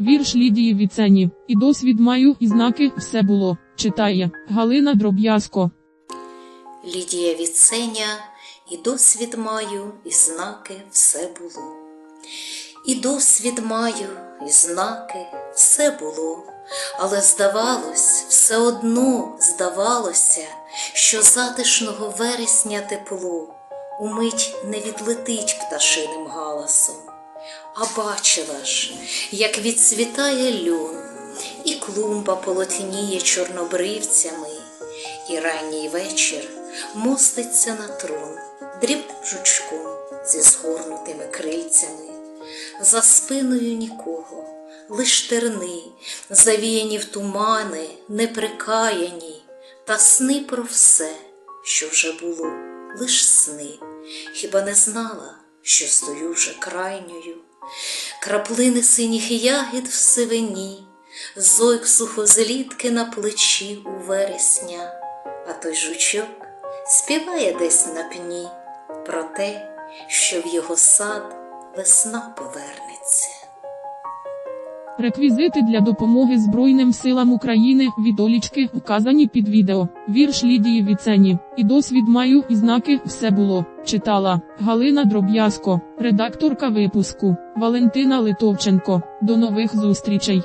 Вірш Лідії Віцені. І досвід маю, і знаки все було. Читає Галина Дроб'язко. Лідія Віценя, і досвід маю, і знаки все було. І досвід маю, і знаки все було, але здавалось, все одно здавалося, що затишного вересня тепло умить не відлетить пташиним галасом. А бачила ж, як відцвітає льон, і клумба полотніє чорнобривцями, і ранній вечір моститься на трон дрібним жучком зі згорнутими крильцями. За спиною нікого, лиш терни, завіяні в тумани, неприкаяні, та сни про все, що вже було, лиш сни, хіба не знала, що стою вже крайньою, краплини синіх ягід в сивині, зойк сухозлітки на плечі у вересня, а той жучок співає десь на пні про те, що в його сад весна повернеться. Реквізити для допомоги Збройним силам України від Олічки вказані під відео. Вірш Лідії Віцені. І досвід маю, і знаки все було. Читала Галина Дроб'язко, редакторка випуску Валентина Литовченко. До нових зустрічей.